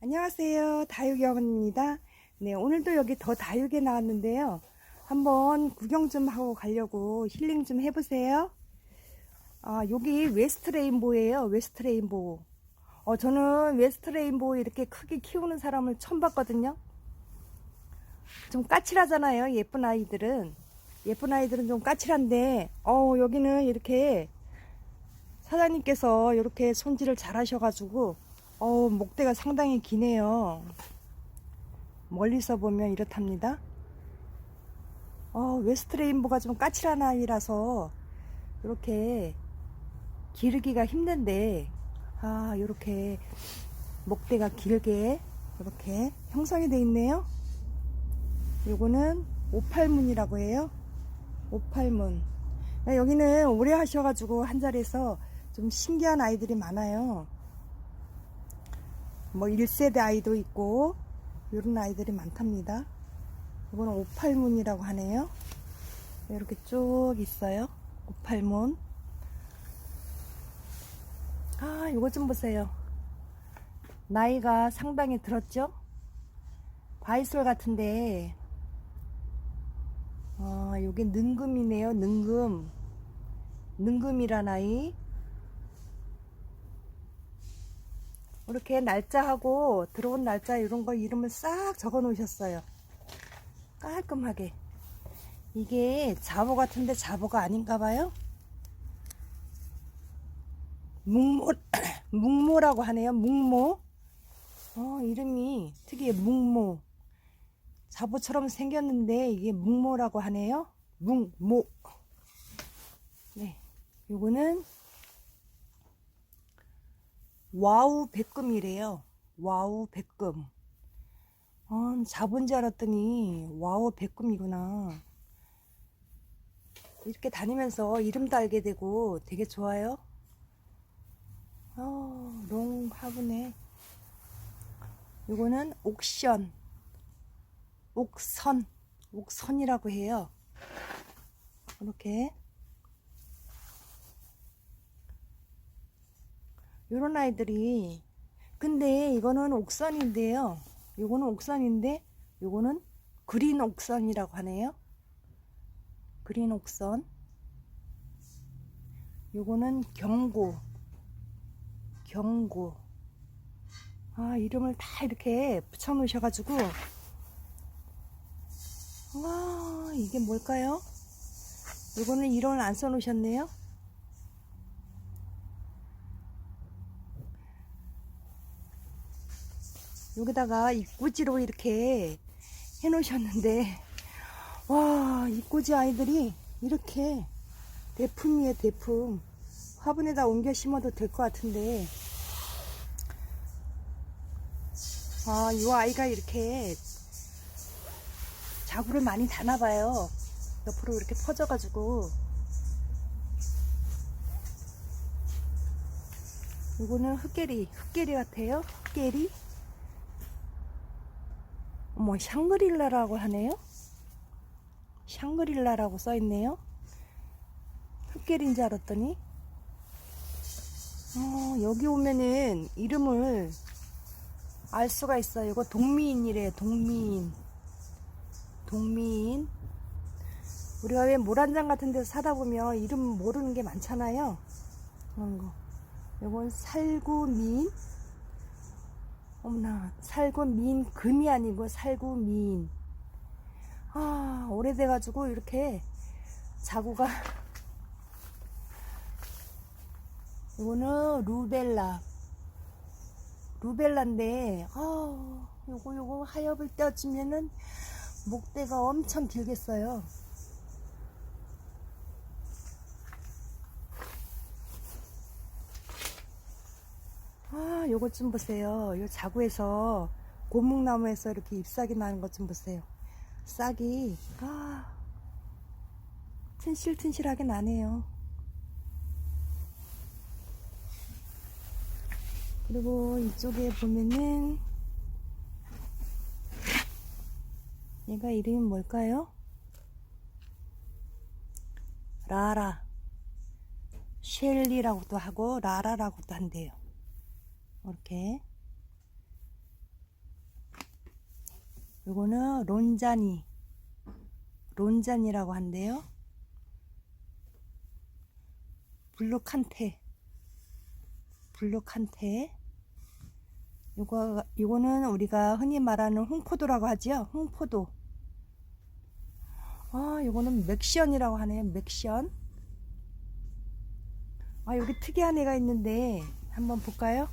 안녕하세요. 다육이어머니입니다. 네, 오늘도 여기 더 다육에 나왔는데요. 한번 구경 좀 하고 가려고 힐링 좀 해보세요. 아, 여기 웨스트 레인보우예요. 웨스트 레인보우. 어, 저는 웨스트 레인보우 이렇게 크게 키우는 사람을 처음 봤거든요. 좀 까칠하잖아요. 예쁜 아이들은. 예쁜 아이들은 좀 까칠한데, 어, 여기는 이렇게 사장님께서 이렇게 손질을 잘 하셔가지고, 어 목대가 상당히 기네요. 멀리서 보면 이렇답니다. 어, 웨스트 레인보가 좀 까칠한 아이라서 이렇게 기르기가 힘든데, 아, 이렇게 목대가 길게 이렇게 형성이 되어 있네요. 요거는 오팔문이라고 해요. 오팔문. 여기는 오래 하셔가지고 한 자리에서 좀 신기한 아이들이 많아요. 뭐 1세대 아이도 있고 이런 아이들이 많답니다. 이거는 오팔문이라고 하네요. 이렇게 쭉 있어요. 오팔문. 아, 이거 좀 보세요. 나이가 상당히 들었죠? 바이솔 같은데, 아, 요게 능금이네요. 능금. 능금이란 아이. 이렇게 날짜하고 들어온 날짜 이런 거 이름을 싹 적어 놓으셨어요. 깔끔하게. 이게 자보 같은데 자보가 아닌가 봐요. 묵모, 묵모라고 하네요. 묵모. 어, 이름이 특이해. 묵모. 자보처럼 생겼는데 이게 묵모라고 하네요. 묵모. 네. 요거는 와우 백금이래요. 와우 백금. 아, 자본 줄 알았더니 와우 백금이구나. 이렇게 다니면서 이름도 알게 되고 되게 좋아요. 어, 롱 화분에 이거는 옥션, 옥선, 옥선이라고 해요. 이렇게 요런 아이들이. 근데 이거는 옥선인데요. 요거는 옥선인데 요거는 그린 옥선이라고 하네요. 그린 옥선. 요거는 경고. 경고. 아 이름을 다 이렇게 붙여 놓으셔 가지고. 와 이게 뭘까요? 요거는 이름을 안 써 놓으셨네요 여기다가 입구지로 이렇게 해 놓으셨는데 와 입구지 아이들이 이렇게 대품이에요 대품. 화분에다 옮겨 심어도 될 것 같은데. 아 이 아이가 이렇게 자구를 많이 다나봐요. 옆으로 이렇게 퍼져 가지고. 이거는 흑개리 흑개리 같아요. 흑개리 어머 샹그릴라라고 하네요. 샹그릴라라고 써있네요. 흑개리인 줄 알았더니 어, 여기 오면은 이름을 알 수가 있어요. 이거 동미인이래요. 동미인. 동미인. 우리가 왜 모란장 같은 데서 사다 보면 이름 모르는 게 많잖아요. 그런 거. 이건 살구미인. 어머나 살구 미인 금이 아니고 살구 미인 아 오래돼가지고 이렇게 자구가 이거는 루벨라. 루벨라인데 아 요거 요거 하엽을 떼어주면은 목대가 엄청 길겠어요 아, 요것 좀 보세요. 요 자구에서 고목나무에서 이렇게 잎사귀 나는 것 좀 보세요. 싹이 아, 튼실튼실하게 나네요. 그리고 이쪽에 보면은 얘가 이름이 뭘까요? 라라 셸리라고도 하고 라라라고도 한대요. 이렇게 요거는 론자니. 론자니라고 한대요. 블루칸테. 블루칸테. 요거, 요거는 우리가 흔히 말하는 홍포도라고 하지요. 홍포도. 아, 요거는 맥시언이라고 하네요. 맥시언. 아, 여기 특이한 애가 있는데 한번 볼까요?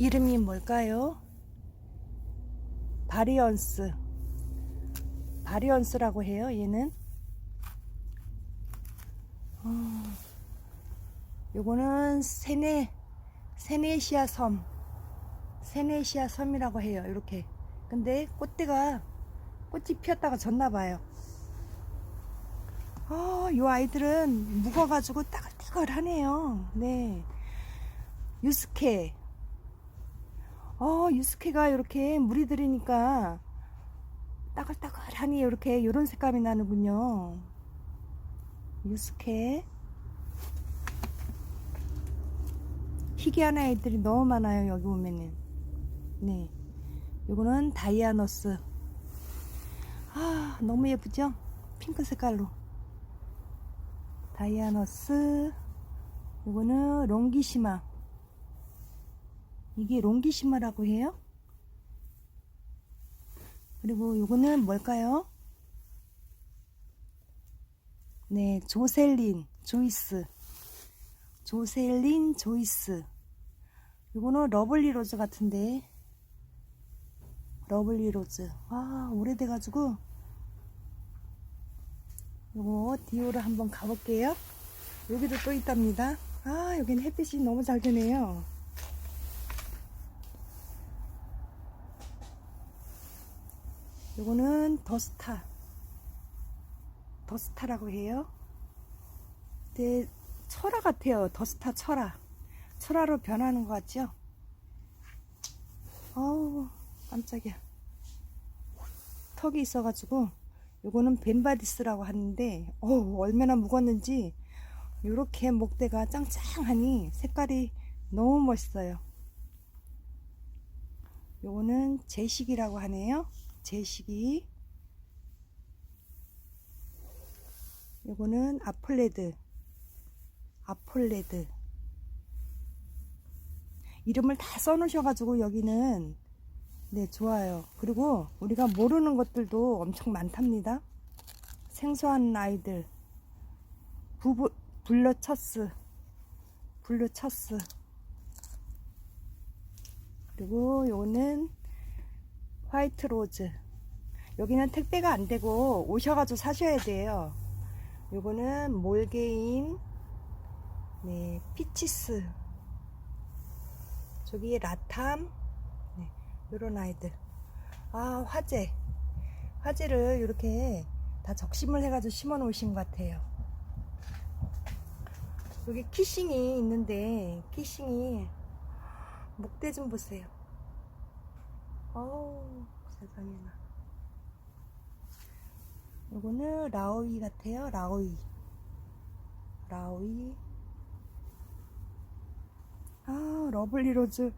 이름이 뭘까요? 바리언스. 바리언스라고 해요, 얘는. 어, 요거는 세네, 세네시아 섬. 세네시아 섬이라고 해요, 이렇게. 근데 꽃대가, 꽃이 피었다가 졌나봐요. 어, 요 아이들은 묵어가지고 따글따글하네요. 네. 유스케. 어, 유스케가 이렇게 물이 들으니까 따글따글하니 이렇게 이런 색감이 나는군요. 유스케. 희귀한 아이들이 너무 많아요. 여기 보면은. 네. 요거는 다이아노스. 아, 너무 예쁘죠? 핑크 색깔로. 다이아노스. 요거는 롱기시마. 이게 롱기시마라고 해요. 그리고 요거는 뭘까요? 네, 조셀린, 조이스. 조셀린, 조이스. 요거는 러블리 로즈 같은데. 러블리 로즈. 와, 오래돼가지고. 요거 디오를 한번 가볼게요. 여기도 또 있답니다. 아, 여기는 햇빛이 너무 잘 드네요. 요거는 더스타. 더스타라고 해요. 네, 철화 같아요. 더스타 철화. 철화로 변하는 것 같죠? 어우, 깜짝이야. 턱이 있어가지고, 요거는 벤바디스라고 하는데, 어우, 얼마나 무겁는지, 요렇게 목대가 짱짱하니 색깔이 너무 멋있어요. 요거는 제식이라고 하네요. 제식이. 요거는 아폴레드. 아폴레드. 이름을 다 써놓으셔 가지고 여기는 네 좋아요. 그리고 우리가 모르는 것들도 엄청 많답니다. 생소한 아이들. 부부 블러처스. 블루처스. 그리고 요거는 화이트 로즈. 여기는 택배가 안 되고 오셔가지고 사셔야 돼요. 요거는 몰게인, 네, 피치스. 저기 라탐, 네, 요런 아이들. 아, 화재. 화재를 이렇게 다 적심을 해가지고 심어 놓으신 것 같아요. 여기 키싱이 있는데, 키싱이, 목대 좀 보세요. 어우, 세상에나. 요거는 라오이 같아요. 라오이. 라오이. 아, 러블리 로즈.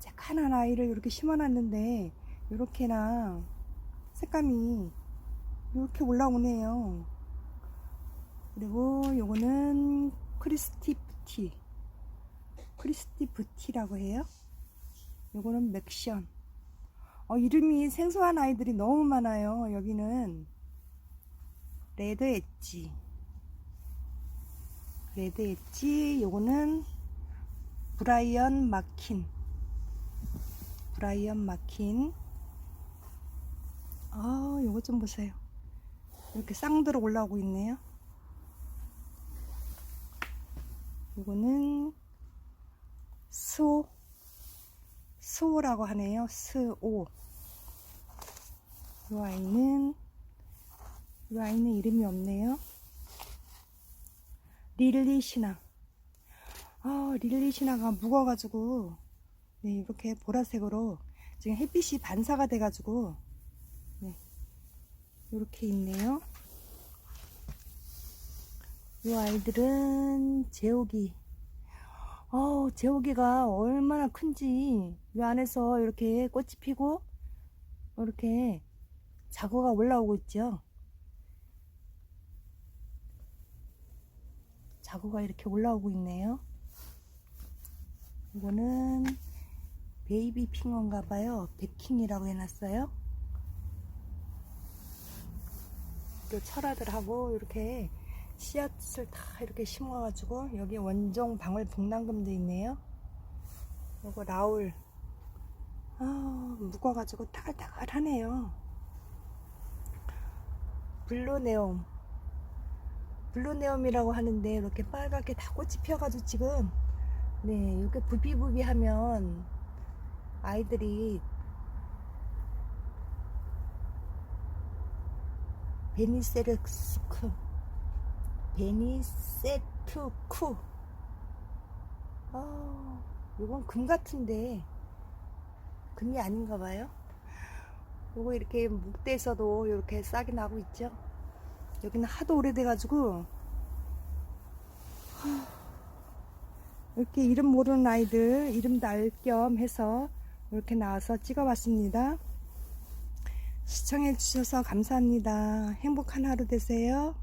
쬐깐한 아이를 이렇게 심어놨는데, 요렇게나 색감이 이렇게 올라오네요. 그리고 요거는 크리스티프티. 크리스티프티라고 해요. 요거는 맥션. 어, 이름이 생소한 아이들이 너무 많아요. 여기는 레드 엣지. 레드 엣지. 요거는 브라이언 마킨. 브라이언 마킨. 아, 요거 좀 보세요. 이렇게 쌍들어 올라오고 있네요. 요거는 스오. 스오라고 하네요. 스오. 이 아이는 이 아이는 이름이 없네요. 릴리 신화. 아, 릴리 신화가 묵어가지고 네, 이렇게 보라색으로 지금 햇빛이 반사가 돼가지고 네, 이렇게 있네요. 이 아이들은 제오기. 어, 제오기가 얼마나 큰지 이 안에서 이렇게 꽃이 피고 이렇게 자고가 올라오고 있죠. 자고가 이렇게 올라오고 있네요. 이거는 베이비 핑어인가 봐요. 백킹이라고 해놨어요. 또 철아들하고 이렇게 씨앗을 다 이렇게 심어가지고 여기 원종 방울 복랑금도 있네요. 요거 라울 아 묵어가지고 따글따글하네요. 블루네옴. 블루네옴이라고 하는데 이렇게 빨갛게 다 꽃이 피어가지고 지금 네 이렇게 부비부비 하면 아이들이 베니세르스크 베니세투쿠. 아 이건 금 같은데 금이 아닌가 봐요. 요거 이렇게 묵대에서도 이렇게 싹이 나고 있죠. 여기는 하도 오래돼 가지고 이렇게 이름 모르는 아이들 이름도 알겸 해서 이렇게 나와서 찍어봤습니다. 시청해 주셔서 감사합니다. 행복한 하루 되세요